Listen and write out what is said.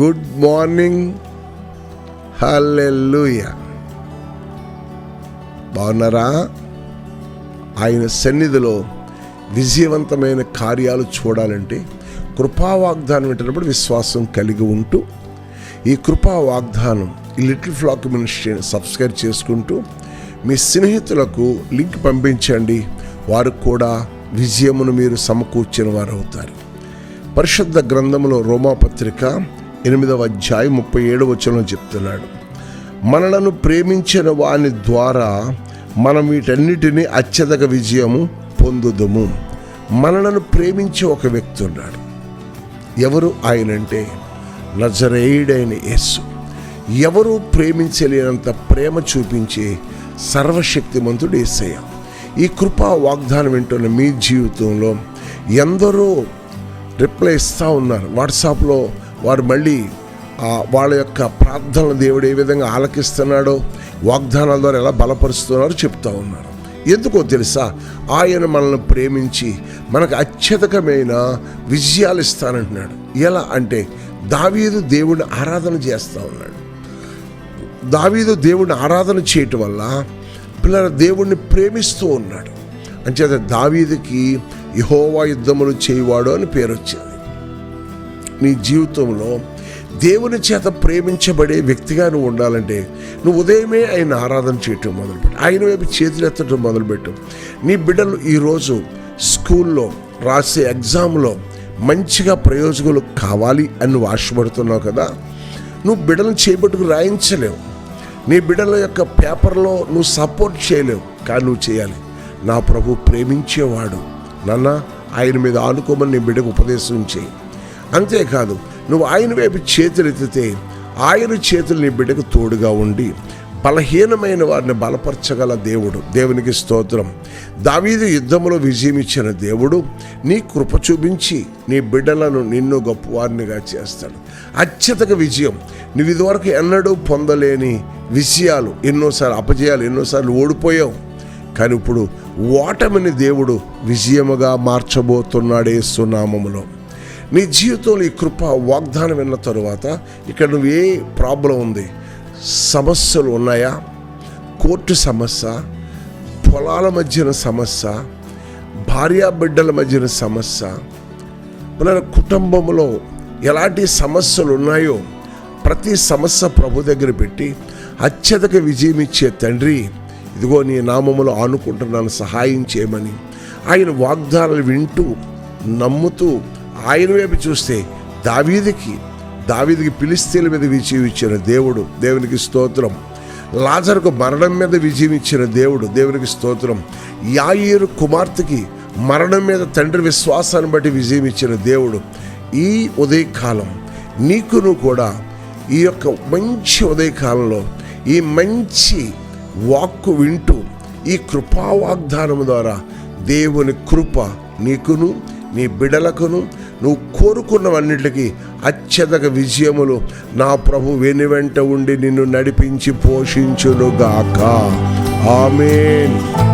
Good morning hallelujah బాగున్నారా? ఆయన సన్నిధిలో విజయవంతమైన కార్యాలు చూడాలంటే కృపా వాగ్దానం వింటున్నప్పుడు విశ్వాసం కలిగి ఉంటూ ఈ కృపా వాగ్దానం ఈ లిటిల్ ఫ్లాక్ మినిస్ట్రీని సబ్స్క్రైబ్ చేసుకుంటూ మీ స్నేహితులకు లింక్ పంపించండి. వారు కూడా విజయమును మీరు సమకూర్చిన వారు అవుతారు పరిశుద్ధ గ్రంథంలో రోమాపత్రిక ఎనిమిదవ అధ్యాయం ముప్పై ఏడు వచనం చెప్తున్నాడు. మనలను ప్రేమించిన వాని ద్వారా మనం వీటన్నిటినీ అత్యధిక విజయము పొందుదుము. మనలను ప్రేమించే ఒక వ్యక్తి ఉన్నాడు. ఎవరు ఆయనంటే? నజరేయుడైన యేసు. ఎవరు ప్రేమించలేనంత ప్రేమ చూపించే సర్వశక్తిమంతుడు ఏసయ్య. ఈ కృపా వాగ్దానం వింటున్న మీ జీవితంలో ఎందరో రిప్లై ఇస్తూ ఉన్నారు. వాట్సాప్లో వారు మళ్ళీ వాళ్ళ యొక్క ప్రార్థనలు దేవుడు ఏ విధంగా ఆలకిస్తున్నాడో వాగ్దానాల ద్వారా ఎలా బలపరుస్తున్నారో చెప్తా ఉన్నారు ఎందుకో తెలుసా? ఆయన మనల్ని ప్రేమించి మనకు అత్యధికమైన విజయాలు ఇస్తానంటున్నాడు. ఎలా అంటే దావీదు దేవుడిని ఆరాధన చేస్తూ ఉన్నాడు. దావీదు దేవుడిని ఆరాధన చేయటం వల్ల పిల్లల దేవుణ్ణి ప్రేమిస్తూ ఉన్నాడు. అంచేత దావీదుకి యహోవా యుద్ధములు చేయవాడు అని పేరు వచ్చింది నీ జీవితంలో దేవుని చేత ప్రేమించబడే వ్యక్తిగా నువ్వు ఉండాలంటే నువ్వు ఉదయమే ఆయన ఆరాధన చేయటం మొదలుపెట్టు. ఆయన వైపు చేతులు మొదలుపెట్టు. నీ బిడ్డలు ఈరోజు స్కూల్లో రాసే ఎగ్జామ్లో మంచిగా ప్రయోజకులు కావాలి అని నువ్వు ఆశపడుతున్నావు కదా? నువ్వు బిడ్డలను చేపట్టుకు రాయించలేవు. నీ బిడ్డల యొక్క పేపర్లో నువ్వు సపోర్ట్ చేయలేవు. కానీ నువ్వు చేయాలి. నా ప్రభు ప్రేమించేవాడు. నాన్న ఆయన మీద ఆనుకోమని నీ బిడ్డకు ఉపదేశం చేయి. అంతేకాదు నువ్వు ఆయన వైపు చేతులెత్తితే ఆయన చేతులు నీ బిడ్డకు తోడుగా ఉండి బలహీనమైన వారిని బలపరచగల దేవుడు. దేవునికి స్తోత్రం. దావీదు యుద్ధంలో విజయం ఇచ్చిన దేవుడు నీ కృప చూపించి నీ బిడ్డలను నిన్ను గొప్పవారినిగా చేస్తాడు. అత్యధిక విజయం. నువ్వు ఇదివరకు ఎన్నడూ పొందలేని విజయాలు ఎన్నోసార్లు అపజయాలు ఎన్నోసార్లు ఓడిపోయావు. కానీ ఇప్పుడు ఓటమిని దేవుడు విజయముగా మార్చబోతున్నాడే సునామములో నీ జీవితంలో ఈ కృప వాగ్దానం విన్న తరువాత ఇక్కడ నువ్వు ఏ ప్రాబ్లం ఉంది? సమస్యలు ఉన్నాయా? కోర్టు సమస్య పొలాల మధ్యన సమస్య భార్యా బిడ్డల మధ్యన సమస్య మన కుటుంబంలో ఎలాంటి సమస్యలు ఉన్నాయో ప్రతి సమస్య ప్రభు దగ్గర పెట్టి అత్యధిక విజయం ఇచ్చే తండ్రి ఇదిగో నీ నామములో ఆనుకుంటున్నాను సహాయం చేయమని ఆయన వాగ్దానాలు వింటూ నమ్ముతూ ఆయన వైపు చూస్తే దావీదికి దావీదికి పిలిస్తీల మీద విజయం ఇచ్చిన దేవుడు దేవునికి స్తోత్రం. లాజర్కు మరణం మీద విజయం ఇచ్చిన దేవుడు దేవునికి స్తోత్రం. యాయేరు కుమార్తెకి మరణం మీద తండ్రి విశ్వాసాన్ని బట్టి విజయం ఇచ్చిన దేవుడు ఈ ఉదయకాలం. నీకును కూడా ఈ యొక్క మంచి ఉదయకాలంలో ఈ మంచి వాక్కు వింటూ ఈ కృపావాగ్దానం ద్వారా దేవుని కృప నీకును నీ బిడలకును నువ్వు కోరుకున్నవన్నిటికీ అత్యధిక విజయములు నా ప్రభు వెను వెంట ఉండి నిన్ను నడిపించి పోషించునుగాక. ఆమెన్.